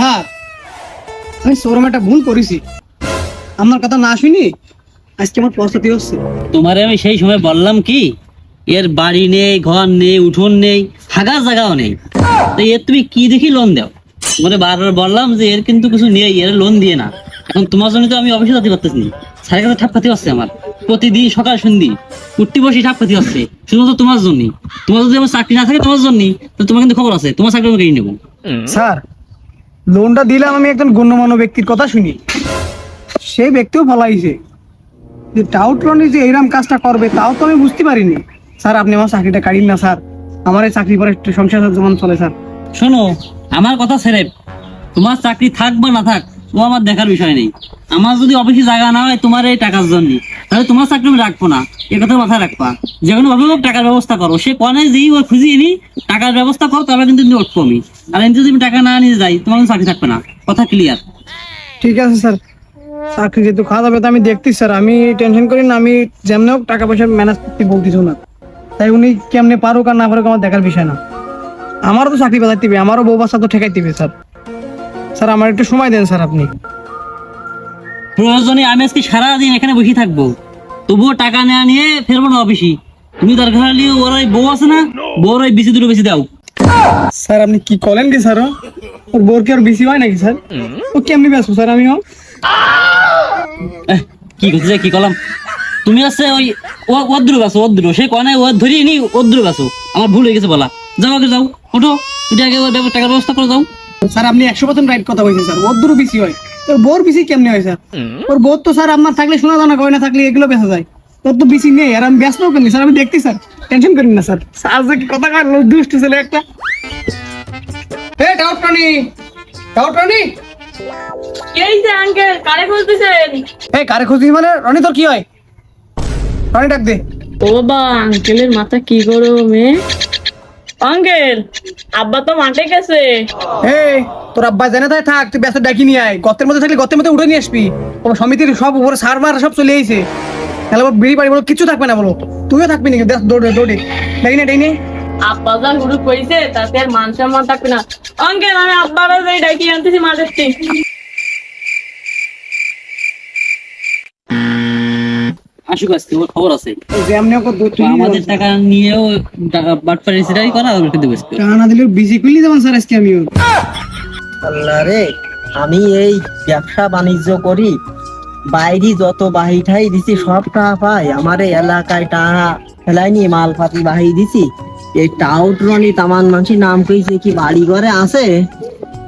Sir আমি সরম একটা ভুল করেছি। আমার কথা না শুনি আজকে আমার পস্তাতে হচ্ছে। তোমারে আমি সেই সময় বললাম কি এর বাড়ি নেই ঘর নেই উঠোন নেই থাকার জায়গাও নেই। তো এর তুমি কি দেখি লোন দাও? মানে বারবার বললাম যে এর কিন্তু কিছু নেই এর লোন দিয়ে না। এখন তোমার জন্য তো আমি অফিসে যেতে পারতেছি না। স্যারের কাছে ঠাপ খাতে হচ্ছে আমার। প্রতিদিন সকাল সন্ধি উঠতে বসে ঠাপ খাতে হচ্ছে শুধুমাত্র তোমার জন্যই। তোমার যদি আমার চাকরি না থাকে তোমার জন্যই তো তোমার কিন্তু খবর আছে তোমার চাকরি আমি কেড়ে নেব। স্যার লোনটা দিলাম, আমি একজন গণ্যমান্য ব্যক্তির কথা শুনি। সেই ব্যক্তিও ফলাইছে যে টাউট রনি যে এইরকম কাজটা করবে, তাও তো আমি বুঝতে পারিনি। স্যার, আপনি আমার চাকরিটা কাড়িন না, স্যার। আমার এই চাকরি পরে একটু সংসার যেমন চলে, স্যার। শোনো, আমার কথা ছেড়ে তোমার চাকরি থাক বা না থাক ও আমার দেখার বিষয় নেই। আমার যদি অফিসে জায়গা না হয়, তোমার এই টাকার জন্য। তাহলে তোমার চাকরি আমি রাখব না। এ কথা মাথায় রাখবা। যে কোনো ভাবে টাকার ব্যবস্থা করো। সে কনে যেই ও খুঁজিয়ে নি, টাকার ব্যবস্থা করো তবে কিন্তু তুমি আমি আর এমনি যদি টাকা না নিয়ে যাই, তোমার চাকরি থাকবে না। কথা ক্লিয়ার ঠিক আছে, স্যার। চাকরি যেহেতু খাওয়া যাবে তো আমি দেখতেছি, স্যার। আমি টেনশন করি না, আমি যেমনি হোক টাকা পয়সা ম্যানেজ করতে বলতেছি না তাই উনি কেমনে পারুক আর না পারুক, আমার দেখার বিষয় না। আমারও তো চাকরি বাজাইতে হবে আমারও বউ বাচ্চা তো ঠেকাইতে হবে স্যার। স্যার আমার একটু সময় দেন স্যার আপনি। প্রয়োজনে আমি আজকে সারাদিন এখানে বসে থাকব। তবুও টাকা নেওয়া নিয়ে ফেরবো না অফিসে। তুমি দরকার হলে ওর ওই বউ আছে না বউর ওই বেশি দুটো বেশি দাও। স্যার আপনি কি করেন কি স্যার? ওর বোর কি আর বেশি হয় নাকি স্যার? ও কেমনি ব্যস্ত স্যার আমিও কি করতে কি করলাম? তুমি আছে ওই ও- অদ্রু গাছো অদ্রু। সে কনে ও ধরিয়ে নি অদ্রু গাছো আমার ভুল হয়ে গেছে বলা। যাও আগে যাও ওঠো। তুমি আগে টাকার ব্যবস্থা করে যাও স্যার আপনি একশো পার্সেন্ট রাইট কথা বলছেন স্যার। ওর দূর বেশি হয়। তোর বোর বেশি কেমনি হয় স্যার? ওর বোর তো স্যার আপনার থাকলে শোনা জানা গয়না থাকলে এগুলো বেঁচে যায়। তোর তো বেশি নেই আর আমি ব্যস্ত কেন স্যার আমি দেখতে স্যার। টেনশন করেন না স্যার। স্যার যে কি কথা কয় দুষ্ট ছেলে একটা। এ ডাউট প্রাণী এই যে আঙ্কেল কারে খুঁজতেছেন? এই কারে খুঁজি মানে? রনি তোর কি হয়? রনি ডাক দে। ও বাবা আঙ্কেলের মাথা কি গরমে আঙ্কেল আব্বা তো মাঠে গেছে। এই তোর আব্বা জানে তাই থাক তুই ব্যস্ত ডাকি নিয়ে আয়। গর্তের মধ্যে থাকলে গর্তের মধ্যে উঠে নিয়ে আসবি। তোমার সমিতির সব উপরে সার মার সব চলে আইছে। তাহলে আবার বিড়ি বাড়ি বলো কিছু থাকবে না বলো। তুইও থাকবি নাকি? দেখ দৌড়ে দৌড়ে। ডাকি নে ডাকি আব্বা যা হুড়ু কইছে তাতে আর মান সম্মান থাকবে না। আঙ্কেল আমি আব্বারও যাই ডাকি আনতেছি মাঠের আসুক আজকে ওর খবর আছে। আমাদের টাকা নিয়েও টাকা সিটাই করা ওকে দেবো আজকে। টাকা না দিলে বিজি করলি যেমন স্যার আজকে আমিও। আল্লাহ রে আমি এই ব্যবসা বাণিজ্য করি বাইরে যত বাহিঠাই দিছি সব টাকা পাই। আমার এলাকায় টাকা ফেলাইনি মালপাতি বাহি দিছি। এই টাউট রনি তামান মানসি নাম কইছে কি বাড়ি ঘরে আছে?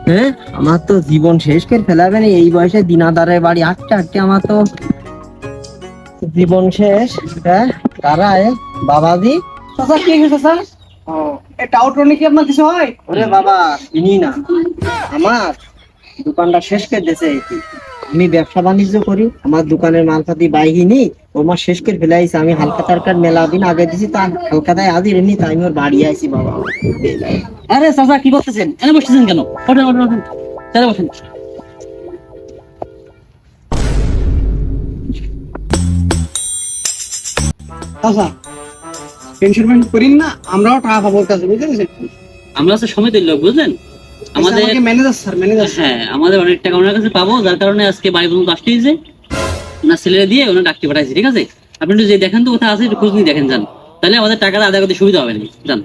হ্যাঁ আমার তো জীবন শেষ করে ফেলাবে না এই বয়সে দিনাদারের বাড়ি আটটা আটটা আমার তো জীবন শেষ হ্যাঁ? কারা এ বাবাজি। চাচা কি হয়েছে স্যার এই টাউট রনি কি আপনার কিছু হয়? ওরে বাবা চিনি না। আমার দোকানটা শেষ করে দিয়েছে। আমি ব্যবসা বাণিজ্য করি আমার দোকানের মালপাতি বাইহিনি ও আমার শেষ করে ফেলাইছে আমি হালকা তারকার মেলা দিন আগে দিছি তা হালকাতায় আজ এমনি তাই আমি ওর বাড়ি আইছি বাবা। আরে চাচা কি করতেছেন এনে বসতেছেন কেন? ওঠেন ওঠেন ওঠেন। চলে বসেন। চাচা টেনশন মেনশন করিন না আমরাও টাকা পাবো কাছে বুঝতে পেরেছেন? আমরা হচ্ছে সমিতির লোক বুঝলেন? আমাদের ম্যানেজার স্যার ম্যানেজার হ্যাঁ আমাদের অনেক টাকা ওনার কাছে পাবো যার কারণে আজকে বাড়ি পর্যন্ত আসতে হয়েছে। ওনার ছেলেরা দিয়ে ওনার ডাকতে পাঠাইছি ঠিক আছে? আপনি একটু যে দেখেন তো কোথায় আছে একটু খোঁজ নিয়ে দেখেন যান। তাহলে আমাদের টাকাটা আদায় করতে সুবিধা হবে না যান।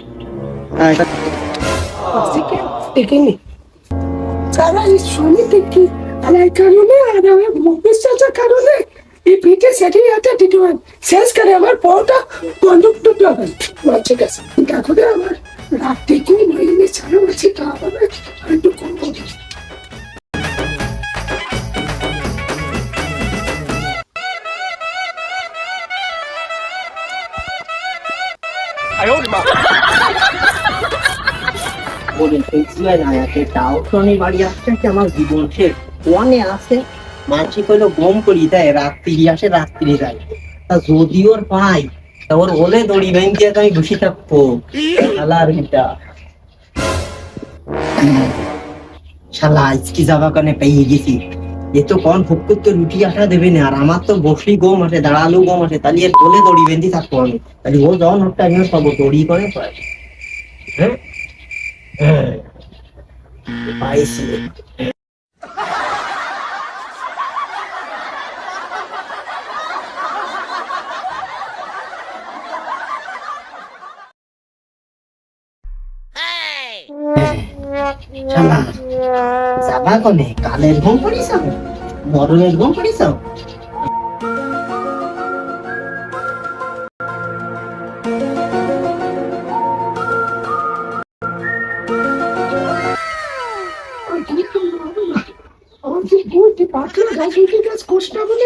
সমিতি কি? কারণে? আর আমার ভবিষ্যতের কারণে? পিঠে সেটি হয়। শেষ করে আমার পরটা বন্দুক তারপরে আমার রাত থেকে নইলে ছাড়া আছে তা হবে একটু কম করি বলে বাড়ি আসছে কি আমার জীবন শেষ ওয়ানে আছে মানসি কইলো গম করি দেয়, রাত্রি আসে, রাত্রি যায়। তা যদি ওর পাই, তা ওর ওলে দড়ি তো আমি বসে থাকব। শালার শালা, আজকে পেয়ে গেছি। এ তো কোন ভোগ করতে রুটি আসা দেবে না, আর আমার তো বসলি গম আছে, দাঁড়ালু গম আছে, তাহলে এর কোলে দড়ি বেঁধে থাকব আমি। তাহলে ও যখন ওরটা আমি পাবো দড়ি করে হ্যাঁ? হ্যাঁ। শালা যাবা কনে কালের ঘুম পড়িস মরণের ঘুম পড়িস পাতলা গাছ উঠে গাছ কোষ বলে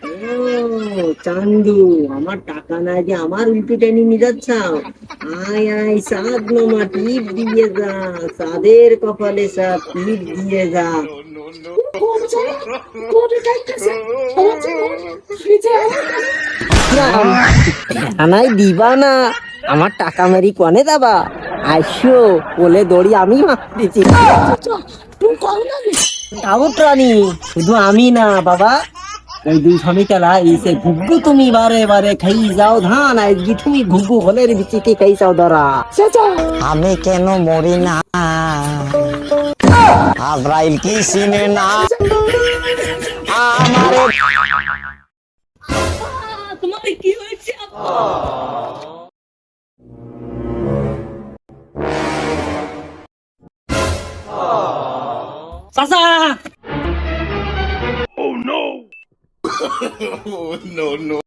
চান্দু আমার টাকা নাই যে আমার উল্টো টেনে নিয়ে যাচ্ছ আয় আয় সাদ নোমা টিপ দিয়ে যা সাদের কপালে সাদ টিপ দিয়ে যা। আনাই দিবা না আমার টাকা মারি কনে দাবা? আইসো বলে দড়ি আমি মারতেছি। তুই কম তাও প্রাণী শুধু আমি না বাবা। এই দুই স্বামী কেলা এইসে ঘুগু তুমি বারে বারে খাই যাও ধান আজকে তুমি ঘুগু হলের বিচিকে খাই যাও চাচা। আমি কেন মরি না? আব্রাইল কি সিনে না? আমার তোমার কি হয়েছে চাচা! Oh, no, no.